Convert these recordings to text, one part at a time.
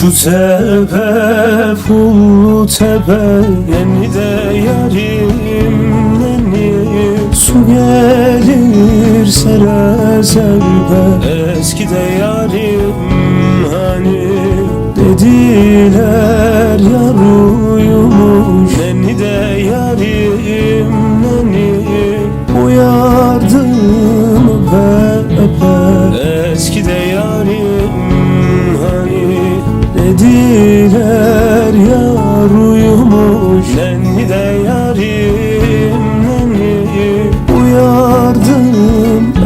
Şu tepe bu tepe Nenni de yarim nenni Su gelir sere serpe Eskide yarim hani? Dediler yar uyumuş Nenni de yarim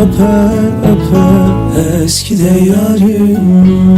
Öpe öpe Eskide yarim. hani